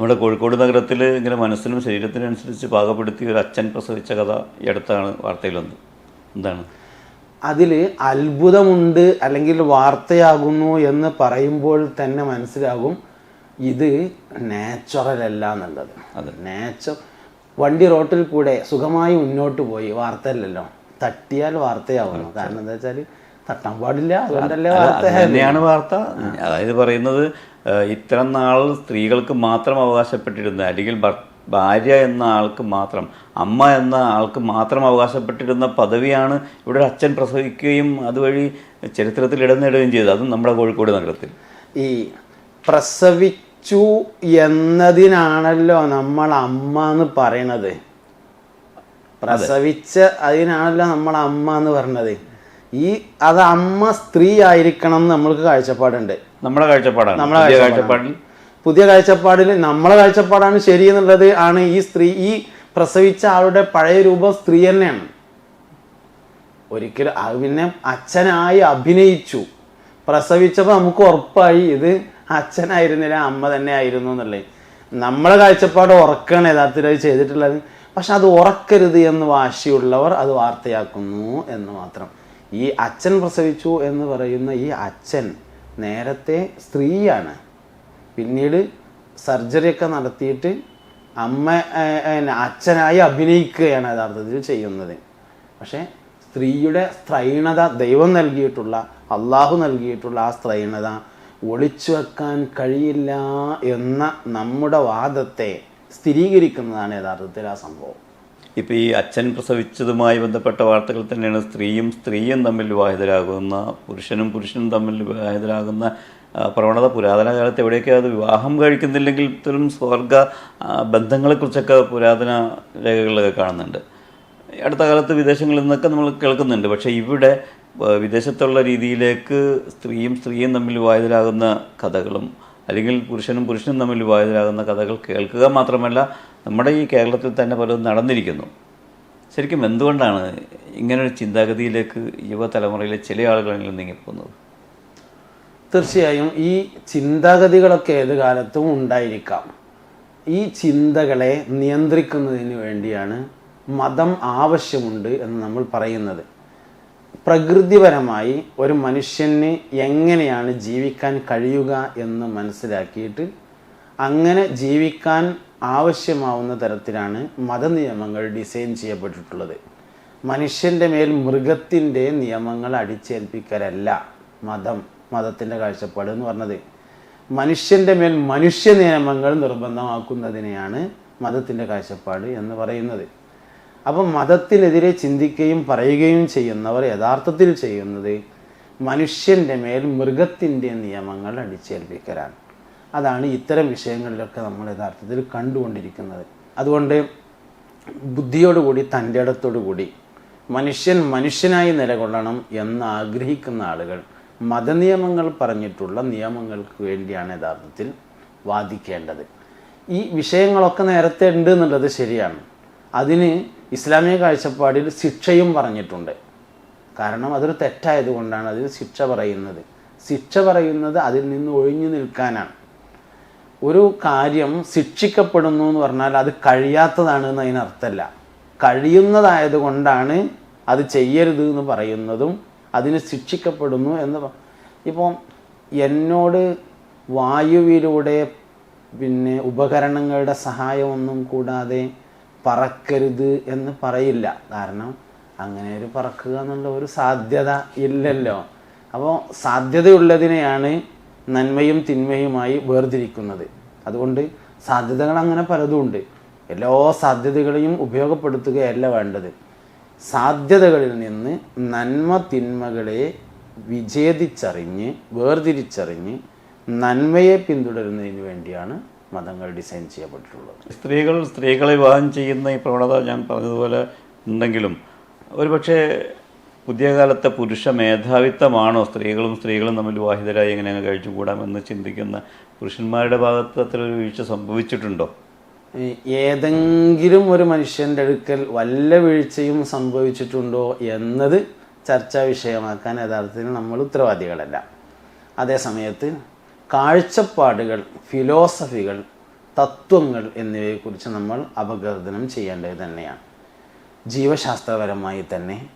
നമ്മുടെ കോഴിക്കോട് നഗരത്തിൽ ഇങ്ങനെ മനസ്സിനും ശരീരത്തിനും അനുസരിച്ച് പാകപ്പെടുത്തി ഒരു അച്ഛൻ പ്രസവിച്ച കഥ ഈ അടുത്താണ് വാർത്തയിൽ വന്നത്. എന്താണ്? അതിൽ അത്ഭുതമുണ്ട് അല്ലെങ്കിൽ വാർത്തയാകുന്നു എന്ന് പറയുമ്പോൾ തന്നെ മനസ്സിലാകും ഇത് നാച്ചുറൽ അല്ല എന്നുള്ളത്. അത്. നാച്ചുർ വണ്ടി റോട്ടിൽ കൂടെ സുഖമായി മുന്നോട്ട് പോയി വാർത്തയല്ലല്ലോ. തട്ടിയാൽ വാർത്തയാവുന്നു. കാരണം എന്താ വെച്ചാൽ തട്ടാൻ പാടില്ല. അതുകൊണ്ടല്ലേ അത് വാർത്ത തന്നെയാണ് വാർത്ത. അതായത് പറയുന്നത് ഇത്ര ഇത്തരം നാൾ സ്ത്രീകൾക്ക് മാത്രം അവകാശപ്പെട്ടിരുന്ന അല്ലെങ്കിൽ ഭാര്യ എന്ന ആൾക്ക് മാത്രം അമ്മ എന്ന ആൾക്ക് മാത്രം അവകാശപ്പെട്ടിരുന്ന പദവിയാണ് ഇവിടെ അച്ഛൻ പ്രസവിക്കുകയും അതുവഴി ചരിത്രത്തിൽ ഇടം നേടുകയും ചെയ്തത്. അതും നമ്മുടെ കോഴിക്കോട് നഗരത്തിൽ. ഈ പ്രസവിച്ചു എന്നതിനാണല്ലോ നമ്മൾ അമ്മ എന്ന് പറയണത്. പ്രസവിച്ച അതിനാണല്ലോ നമ്മൾ അമ്മ എന്ന് പറഞ്ഞത്. ഈ അത് അമ്മ സ്ത്രീ ആയിരിക്കണം എന്ന് നമ്മൾക്ക് കാഴ്ചപ്പാടുണ്ട്. നമ്മുടെ കാഴ്ചപ്പാടാണ്. നമ്മുടെ കാഴ്ചപ്പാടിൽ. പുതിയ കാഴ്ചപ്പാടിൽ നമ്മളെ കാഴ്ചപ്പാടാണ് ശരി എന്നുള്ളത് ആണ് ഈ സ്ത്രീ ഈ പ്രസവിച്ച ആളുടെ പഴയ രൂപം സ്ത്രീ തന്നെയാണ്. ഒരിക്കലും പിന്നെ അച്ഛനായി അഭിനയിച്ചു. പ്രസവിച്ചപ്പോൾ നമുക്ക് ഉറപ്പായി ഇത് അച്ഛനായിരുന്നില്ല അമ്മ തന്നെ ആയിരുന്നു എന്നുള്ളത്. നമ്മളെ കാഴ്ചപ്പാട് ഉറക്കാണ് യഥാർത്ഥത്തിൽ അത് ചെയ്തിട്ടുള്ളത്. പക്ഷെ അത് ഉറക്കരുത് എന്ന് വാശിയുള്ളവർ അത് വാർത്തയാക്കുന്നു എന്ന് മാത്രം. ഈ അച്ഛൻ പ്രസവിച്ചു എന്ന് പറയുന്ന ഈ അച്ഛൻ നേരത്തെ സ്ത്രീയാണ്. പിന്നീട് സർജറിയൊക്കെ നടത്തിയിട്ട് അമ്മ അച്ഛനായി അഭിനയിക്കുകയാണ് യഥാർത്ഥത്തിൽ ചെയ്യുന്നത്. പക്ഷേ സ്ത്രീയുടെ സ്ത്രൈണത ദൈവം നൽകിയിട്ടുള്ള അള്ളാഹു നൽകിയിട്ടുള്ള ആ സ്ത്രൈണത ഒളിച്ചു വെക്കാൻ കഴിയില്ല എന്ന നമ്മുടെ വാദത്തെ സ്ഥിരീകരിക്കുന്നതാണ് യഥാർത്ഥത്തിൽ ആ സംഭവം. ഇപ്പം ഈ അച്ഛൻ പ്രസവിച്ചതുമായി ബന്ധപ്പെട്ട വാർത്തകൾ തന്നെയാണ്. സ്ത്രീയും സ്ത്രീയും തമ്മിൽ വിവാഹിതരാകുന്ന പുരുഷനും പുരുഷനും തമ്മിൽ വിവാഹിതരാകുന്ന പ്രവണത പുരാതന കാലത്ത് എവിടെയൊക്കെ അത് വിവാഹം കഴിക്കുന്നില്ലെങ്കിൽ ഇത്തരം സ്വർഗ ബന്ധങ്ങളെക്കുറിച്ചൊക്കെ പുരാതന രേഖകളിലൊക്കെ കാണുന്നുണ്ട്. അടുത്ത കാലത്ത് വിദേശങ്ങളിൽ നിന്നൊക്കെ നമ്മൾ കേൾക്കുന്നുണ്ട്. പക്ഷേ ഇവിടെ വിദേശത്തുള്ള രീതിയിലേക്ക് സ്ത്രീയും സ്ത്രീയും തമ്മിൽ വിവാഹിതരാകുന്ന കഥകളും അല്ലെങ്കിൽ പുരുഷനും പുരുഷനും തമ്മിൽ വിവാഹിതരാകുന്ന കഥകൾ കേൾക്കുക മാത്രമല്ല നമ്മുടെ ഈ കേരളത്തിൽ തന്നെ പലതും നടന്നിരിക്കുന്നു. ശരിക്കും എന്തുകൊണ്ടാണ് ഇങ്ങനൊരു ചിന്താഗതിയിലേക്ക് യുവതലമുറയിലെ ചില ആളുകളെങ്കിലും നീങ്ങിപ്പോകുന്നത് തീർച്ചയായും ഈ ചിന്താഗതികളൊക്കെ ഏത് കാലത്തും ഉണ്ടായിരിക്കാം. ഈ ചിന്തകളെ നിയന്ത്രിക്കുന്നതിന് വേണ്ടിയാണ് മതം ആവശ്യമുണ്ട് എന്ന് നമ്മൾ പറയുന്നത്. പ്രകൃതിപരമായി ഒരു മനുഷ്യന് എങ്ങനെയാണ് ജീവിക്കാൻ കഴിയുക എന്ന് മനസ്സിലാക്കിയിട്ട് അങ്ങനെ ജീവിക്കാൻ ആവശ്യമാവുന്ന തരത്തിലാണ് മതനിയമങ്ങൾ ഡിസൈൻ ചെയ്യപ്പെട്ടിട്ടുള്ളത്. മനുഷ്യന്റെ മേൽ മൃഗത്തിന്റെ നിയമങ്ങൾ അടിച്ചേൽപ്പിക്കലല്ല മതം മതത്തിന്റെ കാഴ്ചപ്പാട് എന്ന് പറഞ്ഞത്. മനുഷ്യന്റെ മേൽ മനുഷ്യ നിയമങ്ങൾ നിർബന്ധമാക്കുന്നതിനെയാണ് മതത്തിന്റെ കാഴ്ചപ്പാട് എന്ന് പറയുന്നത്. അപ്പം മതത്തിനെതിരെ ചിന്തിക്കുകയും പറയുകയും ചെയ്യുന്നവർ യഥാർത്ഥത്തിൽ ചെയ്യുന്നത് മനുഷ്യന്റെ മേൽ മൃഗത്തിന്റെ നിയമങ്ങൾ അടിച്ചേൽപ്പിക്കലാണ്. അതാണ് ഇത്തരം വിഷയങ്ങളിലൊക്കെ നമ്മൾ യഥാർത്ഥത്തിൽ കണ്ടുകൊണ്ടിരിക്കുന്നത്. അതുകൊണ്ട് ബുദ്ധിയോടുകൂടി തന്റെ ഇടത്തോടുകൂടി മനുഷ്യൻ മനുഷ്യനായി നിലകൊള്ളണം എന്ന് ആഗ്രഹിക്കുന്ന ആളുകൾ മതനിയമങ്ങൾ പറഞ്ഞിട്ടുള്ള നിയമങ്ങൾക്ക് വേണ്ടിയാണ് യഥാർത്ഥത്തിൽ വാദിക്കേണ്ടത്. ഈ വിഷയങ്ങളൊക്കെ നേരത്തെ ഉണ്ട് എന്നുള്ളത് ശരിയാണ്. അതിന് ഇസ്ലാമിക കാഴ്ചപ്പാടിൽ ശിക്ഷയും പറഞ്ഞിട്ടുണ്ട്. കാരണം അതൊരു തെറ്റായതുകൊണ്ടാണ് അതിന് ശിക്ഷ പറയുന്നത്. ശിക്ഷ പറയുന്നത് അതിൽ നിന്ന് ഒഴിഞ്ഞു നിൽക്കാനാണ്. ഒരു കാര്യം ശിക്ഷിക്കപ്പെടുന്നു എന്ന് പറഞ്ഞാൽ അത് കഴിയാത്തതാണ് എന്ന് അതിനർത്ഥമല്ല. കഴിയുന്നതായത് കൊണ്ടാണ് അത് ചെയ്യരുത് എന്ന് പറയുന്നതും അതിന് ശിക്ഷിക്കപ്പെടുന്നു എന്ന് ഇപ്പം എന്നോട് വായുവിലൂടെ പിന്നെ ഉപകരണങ്ങളുടെ സഹായമൊന്നും കൂടാതെ പറക്കരുത് എന്ന് പറയില്ല. കാരണം അങ്ങനെ ഒരു പറക്കുക എന്നുള്ള ഒരു സാധ്യത ഇല്ലല്ലോ. അപ്പോൾ സാധ്യതയുള്ളതിനെയാണ് നന്മയും തിന്മയുമായി വേർതിരിക്കുന്നത്. അതുകൊണ്ട് സാധ്യതകൾ അങ്ങനെ പലതും എല്ലാ സാധ്യതകളെയും ഉപയോഗപ്പെടുത്തുകയല്ല വേണ്ടത്. സാധ്യതകളിൽ നിന്ന് നന്മ തിന്മകളെ വിച്ഛേദിച്ചറിഞ്ഞ് വേർതിരിച്ചറിഞ്ഞ് നന്മയെ പിന്തുടരുന്നതിന് വേണ്ടിയാണ് മതങ്ങൾ ഡിസൈൻ ചെയ്യപ്പെട്ടിട്ടുള്ളത്. സ്ത്രീകൾ സ്ത്രീകളെ വിവാഹം ചെയ്യുന്ന ഈ പ്രവണത ഞാൻ പറഞ്ഞതുപോലെ ഉണ്ടെങ്കിലും ഒരുപക്ഷെ പുതിയ കാലത്തെ പുരുഷ മേധാവിത്വമാണോ സ്ത്രീകളും സ്ത്രീകളും തമ്മിൽ വിവാഹിതരായി എങ്ങനെ അങ്ങ് കഴിച്ചുകൂടാമെന്ന് ചിന്തിക്കുന്ന പുരുഷന്മാരുടെ ഭാഗത്ത് അത്തരൊരു വീഴ്ച സംഭവിച്ചിട്ടുണ്ടോ? ഏതെങ്കിലും ഒരു മനുഷ്യന്റെ അടുക്കൽ വല്ല വീഴ്ചയും സംഭവിച്ചിട്ടുണ്ടോ എന്നത് ചർച്ചാ വിഷയമാക്കാൻ യഥാർത്ഥത്തിൽ നമ്മൾ ഉത്തരവാദികളല്ല. അതേസമയത്ത് കാഴ്ചപ്പാടുകൾ ഫിലോസഫികൾ തത്വങ്ങൾ എന്നിവയെക്കുറിച്ച് നമ്മൾ അപകർദനം ചെയ്യേണ്ടത് തന്നെയാണ്. ജീവശാസ്ത്രപരമായി തന്നെ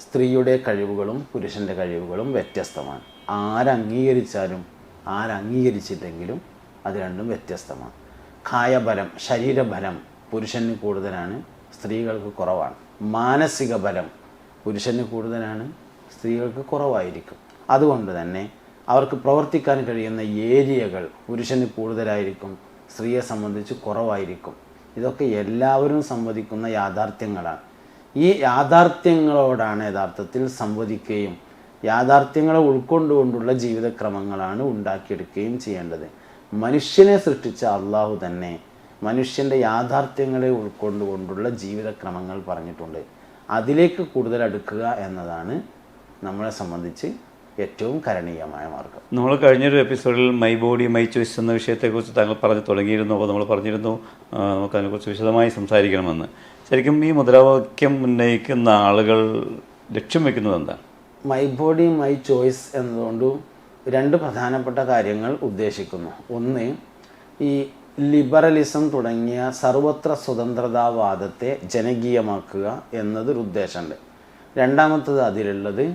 സ്ത്രീയുടെ കഴിവുകളും പുരുഷന്റെ കഴിവുകളും വ്യത്യസ്തമാണ്. ആരംഗീകരിച്ചാലും ആരംഗീകരിച്ചില്ലെങ്കിലും അത് രണ്ടും വ്യത്യസ്തമാണ്. കായബലം ശരീരബലം പുരുഷന് കൂടുതലാണ് സ്ത്രീകൾക്ക് കുറവാണ്. മാനസിക ബലം പുരുഷന് കൂടുതലാണ് സ്ത്രീകൾക്ക് കുറവായിരിക്കും. അതുകൊണ്ട് തന്നെ അവർക്ക് പ്രവർത്തിക്കാൻ കഴിയുന്ന ഏരിയകൾ പുരുഷന് കൂടുതലായിരിക്കും സ്ത്രീയെ സംബന്ധിച്ച് കുറവായിരിക്കും. ഇതൊക്കെ എല്ലാവരും സമ്മതിക്കുന്ന യാഥാർത്ഥ്യങ്ങളാണ്. ഈ യാഥാർത്ഥ്യങ്ങളോടാണ് യഥാർത്ഥത്തിൽ സംവദിക്കുകയും യാഥാർത്ഥ്യങ്ങളെ ഉൾക്കൊണ്ടുകൊണ്ടുള്ള ജീവിതക്രമങ്ങളാണ് ഉണ്ടാക്കിയെടുക്കുകയും ചെയ്യേണ്ടത്. മനുഷ്യനെ സൃഷ്ടിച്ച അള്ളാഹു തന്നെ മനുഷ്യന്റെ യാഥാർത്ഥ്യങ്ങളെ ഉൾക്കൊണ്ടുകൊണ്ടുള്ള ജീവിതക്രമങ്ങൾ പറഞ്ഞിട്ടുണ്ട്. അതിലേക്ക് കൂടുതൽ അടുക്കുക എന്നതാണ് നമ്മളെ സംബന്ധിച്ച് ഏറ്റവും കരണീയമായ മാർഗം. നമ്മൾ കഴിഞ്ഞൊരു എപ്പിസോഡിൽ മൈ ബോഡി മൈ ചോയ്സ് എന്ന വിഷയത്തെക്കുറിച്ച് താങ്കൾ പറഞ്ഞു തുടങ്ങിയിരുന്നു. അപ്പോൾ നമ്മൾ പറഞ്ഞിരുന്നു നമുക്കതിനെക്കുറിച്ച് വിശദമായി സംസാരിക്കണമെന്ന്. ശരിക്കും ഈ മുദ്രാവാക്യം ഉന്നയിക്കുന്ന ആളുകൾ ലക്ഷ്യം വെക്കുന്നത് എന്താണ്? മൈ ബോഡി മൈ ചോയ്സ് എന്നതുകൊണ്ട് രണ്ട് പ്രധാനപ്പെട്ട കാര്യങ്ങൾ ഉദ്ദേശിക്കുന്നു. ഒന്ന് ഈ ലിബറലിസം തുടങ്ങിയ സർവത്ര സ്വതന്ത്രതാവാദത്തെ ജനകീയമാക്കുക എന്നതൊരു ഉദ്ദേശമുണ്ട്. രണ്ടാമത്തത് അതിലുള്ളത്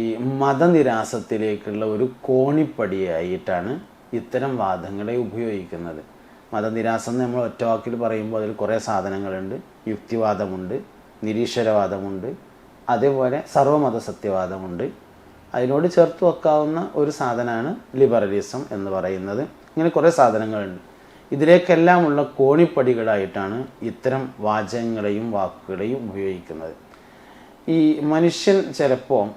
ഈ മതനിരാസത്തിലേക്കുള്ള ഒരു കോണിപ്പടിയായിട്ടാണ് ഇത്തരം വാദങ്ങളെ ഉപയോഗിക്കുന്നത്. മതനിരാസം നമ്മൾ ഒറ്റവാക്കിൽ പറയുമ്പോൾ അതിൽ കുറേ സാധനങ്ങളുണ്ട്. യുക്തിവാദമുണ്ട് നിരീശ്വരവാദമുണ്ട് അതേപോലെ സർവമത സത്യവാദമുണ്ട് അതിനോട് ചേർത്ത് വെക്കാവുന്ന ഒരു സാധനമാണ് ലിബറലിസം എന്ന് പറയുന്നത്. ഇങ്ങനെ കുറേ സാധനങ്ങളുണ്ട്. ഇതിലേക്കെല്ലാമുള്ള കോണിപ്പടികളായിട്ടാണ് ഇത്തരം വാചകങ്ങളെയും വാക്കുകളെയും ഉപയോഗിക്കുന്നത്. ഈ മനുഷ്യൻ ചിലപ്പോൾ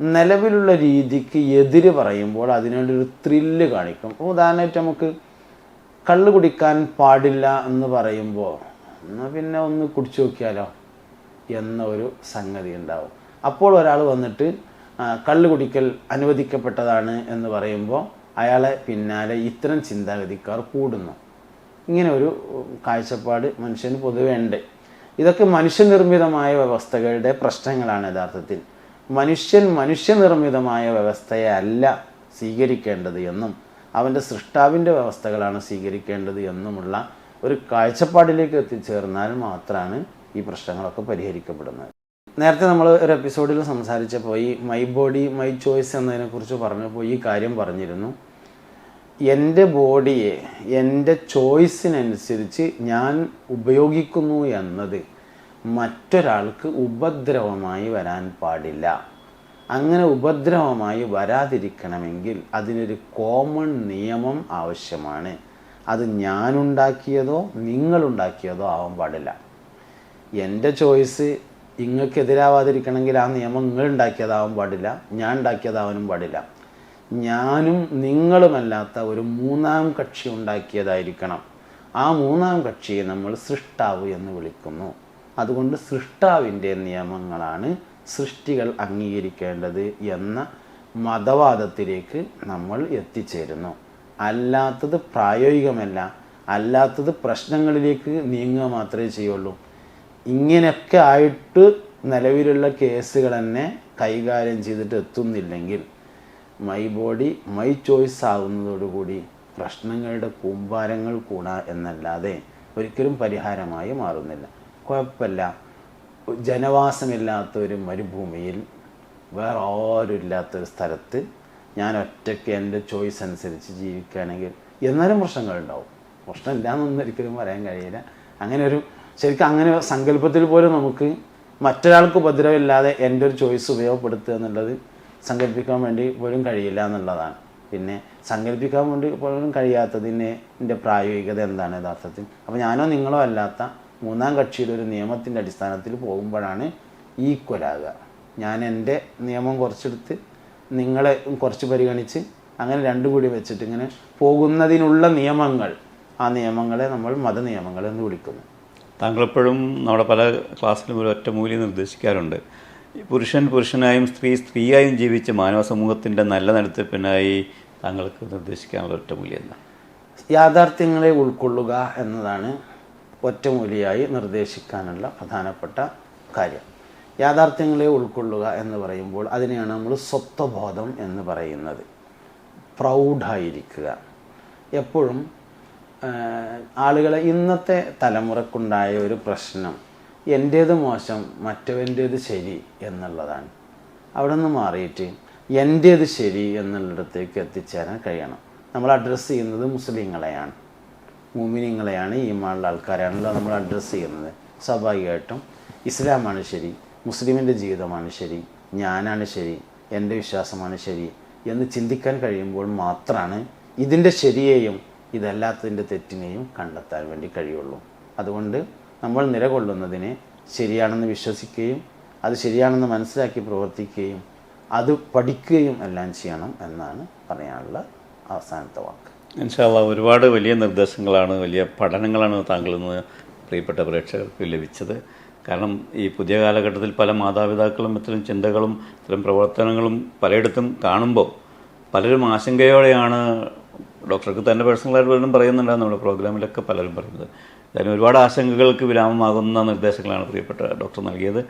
നിലവിലുള്ള രീതിക്ക് എതിര് പറയുമ്പോൾ അതിനോടൊരു ത്രില്ല് കാണിക്കും. ഉദാഹരണമായിട്ട് നമുക്ക് കള്ള് കുടിക്കാൻ പാടില്ല എന്ന് പറയുമ്പോൾ എന്നാൽ പിന്നെ ഒന്ന് കുടിച്ചു നോക്കിയാലോ എന്ന ഒരു സംഗതി ഉണ്ടാവും. അപ്പോൾ ഒരാൾ വന്നിട്ട് കള്ള് കുടിക്കൽ അനുവദിക്കപ്പെട്ടതാണ് എന്ന് പറയുമ്പോൾ അയാളെ പിന്നാലെ ഇത്തരം ചിന്താഗതിക്കാർ കൂടുന്നു. ഇങ്ങനെ ഒരു കാഴ്ചപ്പാട് മനുഷ്യന് പൊതുവേ ഉണ്ട്. ഇതൊക്കെ മനുഷ്യനിർമ്മിതമായ വ്യവസ്ഥകളുടെ പ്രശ്നങ്ങളാണ് യഥാർത്ഥത്തിൽ. മനുഷ്യൻ മനുഷ്യനിർമ്മിതമായ വ്യവസ്ഥയെ അല്ല സ്വീകരിക്കേണ്ടത് എന്നും അവന്റെ സൃഷ്ടാവിന്റെ വ്യവസ്ഥകളാണ് സ്വീകരിക്കേണ്ടത് എന്നുമുള്ള ഒരു കാഴ്ചപ്പാടിലേക്ക് എത്തിച്ചേർന്നാൽ മാത്രമാണ് ഈ പ്രശ്നങ്ങളൊക്കെ പരിഹരിക്കപ്പെടുന്നത്. നേരത്തെ നമ്മൾ ഒരു എപ്പിസോഡിൽ സംസാരിച്ചപ്പോൾ ഈ മൈ ബോഡി മൈ ചോയ്സ് എന്നതിനെക്കുറിച്ച് പറഞ്ഞപ്പോൾ ഈ കാര്യം പറഞ്ഞിരുന്നു. എന്റെ ബോഡിയെ എന്റെ ചോയ്സിനനുസരിച്ച് ഞാൻ ഉപയോഗിക്കുന്നു എന്നത് മറ്റൊരാൾക്ക് ഉപദ്രവമായി വരാൻ പാടില്ല. അങ്ങനെ ഉപദ്രവമായി വരാതിരിക്കണമെങ്കിൽ അതിനൊരു കോമൺ നിയമം ആവശ്യമാണ്. അത് ഞാനുണ്ടാക്കിയതോ നിങ്ങളുണ്ടാക്കിയതോ ആവാൻ പാടില്ല. എന്റെ ചോയ്സ് നിങ്ങൾക്കെതിരാവാതിരിക്കണമെങ്കിൽ ആ നിയമം നിങ്ങൾ ഉണ്ടാക്കിയതാവാൻ പാടില്ല ഞാൻ ഉണ്ടാക്കിയതാവാനും പാടില്ല. ഞാനും നിങ്ങളുമല്ലാത്ത ഒരു മൂന്നാം കക്ഷി ഉണ്ടാക്കിയതായിരിക്കണം. ആ മൂന്നാം കക്ഷിയെ നമ്മൾ സൃഷ്ടാവ് എന്ന് വിളിക്കുന്നു. അതുകൊണ്ട് സൃഷ്ടാവിന്റെ നിയമങ്ങളാണ് സൃഷ്ടികൾ അംഗീകരിക്കേണ്ടത് എന്ന മതവാദത്തിലേക്ക് നമ്മൾ എത്തിച്ചേരുന്നു. അല്ലാത്തത് പ്രായോഗികമല്ല. അല്ലാത്തത് പ്രശ്നങ്ങളിലേക്ക് നീങ്ങുക മാത്രമേ ചെയ്യുള്ളൂ. ഇങ്ങനെയൊക്കെ ആയിട്ട് നിലവിലുള്ള കേസുകൾ തന്നെ കൈകാര്യം ചെയ്തിട്ട് എത്തുന്നില്ലെങ്കിൽ മൈ ബോഡി മൈ ചോയ്സ് ആകുന്നതോടുകൂടി പ്രശ്നങ്ങളുടെ കൂമ്പാരങ്ങൾ കൂടാ എന്നല്ലാതെ ഒരിക്കലും പരിഹാരമായി മാറുന്നില്ല. കുഴപ്പമില്ല. ജനവാസമില്ലാത്ത ഒരു മരുഭൂമിയിൽ വേറെ ആരും ഇല്ലാത്തൊരു സ്ഥലത്ത് ഞാൻ ഒറ്റയ്ക്ക് എന്റെ ചോയ്സ് അനുസരിച്ച് ജീവിക്കുകയാണെങ്കിൽ എന്നാലും പ്രശ്നങ്ങളുണ്ടാവും. പ്രശ്നമില്ല എന്നൊന്നും ഒരിക്കലും പറയാൻ കഴിയില്ല. അങ്ങനെ ഒരു ശരിക്കും അങ്ങനെ സങ്കല്പത്തിൽ പോലും നമുക്ക് മറ്റൊരാൾക്ക് ഉപദ്രവമില്ലാതെ എന്റെ ഒരു ചോയ്സ് ഉപയോഗപ്പെടുത്തുക എന്നുള്ളത് സങ്കല്പിക്കാൻ വേണ്ടി പോലും കഴിയില്ല എന്നുള്ളതാണ്. പിന്നെ സങ്കല്പിക്കാൻ വേണ്ടി പോലും കഴിയാത്തതിന്റെ പ്രായോഗികത എന്താണ് യഥാർത്ഥത്തിൽ? അപ്പോൾ ഞാനോ നിങ്ങളോ അല്ലാത്ത മൂന്നാം കക്ഷിയുടെ ഒരു നിയമത്തിന്റെ അടിസ്ഥാനത്തിൽ പോകുമ്പോഴാണ് ഈക്വലാകുക ഞാൻ എന്റെ നിയമം കുറച്ചെടുത്ത് നിങ്ങളെ കുറച്ച് പരിഗണിച്ച് അങ്ങനെ രണ്ടും കൂടി വെച്ചിട്ട് ഇങ്ങനെ പോകുന്നതിനുള്ള നിയമങ്ങൾ ആ നിയമങ്ങളെ നമ്മൾ മതനിയമങ്ങൾ എന്ന് വിളിക്കുന്നു. താങ്കളെപ്പോഴും നമ്മുടെ പല ക്ലാസ്സിലും ഒരു ഒറ്റ മൂല്യം നിർദ്ദേശിക്കാറുണ്ട്. പുരുഷൻ പുരുഷനായും സ്ത്രീ സ്ത്രീയായും ജീവിച്ച മാനവ സമൂഹത്തിന്റെ നല്ല നടത്തിപ്പിനായി താങ്കൾക്ക് നിർദ്ദേശിക്കാനുള്ള ഒറ്റ മൂല്യം എന്താ? യാഥാർത്ഥ്യങ്ങളെ ഉൾക്കൊള്ളുക എന്നതാണ് ഒറ്റമൂലിയായി നിർദ്ദേശിക്കാനുള്ള പ്രധാനപ്പെട്ട കാര്യം. യാഥാർത്ഥ്യങ്ങളെ ഉൾക്കൊള്ളുക എന്ന് പറയുമ്പോൾ അതിനെയാണ് നമ്മൾ സ്വത്വബോധം എന്ന് പറയുന്നത്. പ്രൗഢായിരിക്കുക എപ്പോഴും ആളുകളെ ഇന്നത്തെ തലമുറക്കുണ്ടായ ഒരു പ്രശ്നം എന്റേത് മോശം മറ്റവന്റേത് ശരി എന്നുള്ളതാണ്. അവിടെ നിന്ന് മാറിയിട്ട് എന്റേത് ശരി എന്നുള്ളിടത്തേക്ക് എത്തിച്ചേരാൻ കഴിയണം. നമ്മൾ അഡ്രസ്സ് ചെയ്യുന്നത് മുസ്ലിങ്ങളെയാണ്. മൂമിനിങ്ങളെയാണ് ഈമാനുള്ള ആൾക്കാരാണല്ലോ നമ്മൾ അഡ്രസ്സ് ചെയ്യുന്നത് സ്വാഭാവികമായിട്ടും ഇസ്ലാമാണ് ശരി മുസ്ലിമിന്റെ ജീവിതമാണ് ശരി ഞാനാണ് ശരി എന്റെ വിശ്വാസമാണ് ശരി എന്ന് ചിന്തിക്കാൻ കഴിയുമ്പോൾ മാത്രമാണ് ഇതിന്റെ ശരിയെയും ഇതല്ലാത്തതിന്റെ തെറ്റിനെയും കണ്ടെത്താൻ വേണ്ടി കഴിയുള്ളൂ. അതുകൊണ്ട് നമ്മൾ നിലകൊള്ളുന്നതിനെ ശരിയാണെന്ന് വിശ്വസിക്കുകയും അത് ശരിയാണെന്ന് മനസ്സിലാക്കി പ്രവർത്തിക്കുകയും അത് പഠിക്കുകയും എല്ലാം ചെയ്യണം എന്നാണ് പറയാനുള്ള അവസാനത്തെ വാക്ക്. ഇൻഷാല്ല ഒരുപാട് വലിയ നിർദ്ദേശങ്ങളാണ് വലിയ പഠനങ്ങളാണ് താങ്കളിൽ നിന്ന് പ്രിയപ്പെട്ട പ്രേക്ഷകർക്ക് ലഭിച്ചത്. കാരണം ഈ പുതിയ കാലഘട്ടത്തിൽ പല മാതാപിതാക്കളും ഇത്തരം ചിന്തകളും ഇത്തരം പ്രവർത്തനങ്ങളും പലയിടത്തും കാണുമ്പോൾ പലരും ആശങ്കയോടെയാണ് ഡോക്ടർക്ക് തന്നെ പേഴ്സണലായിട്ട് പലരും പറയുന്നുണ്ടാകും നമ്മുടെ പ്രോഗ്രാമിലൊക്കെ പലരും പറയുന്നത്. അതിന് ഒരുപാട് ആശങ്കകൾക്ക് വിരാമമാകുന്ന നിർദ്ദേശങ്ങളാണ് പ്രിയപ്പെട്ട ഡോക്ടർ നൽകിയത്.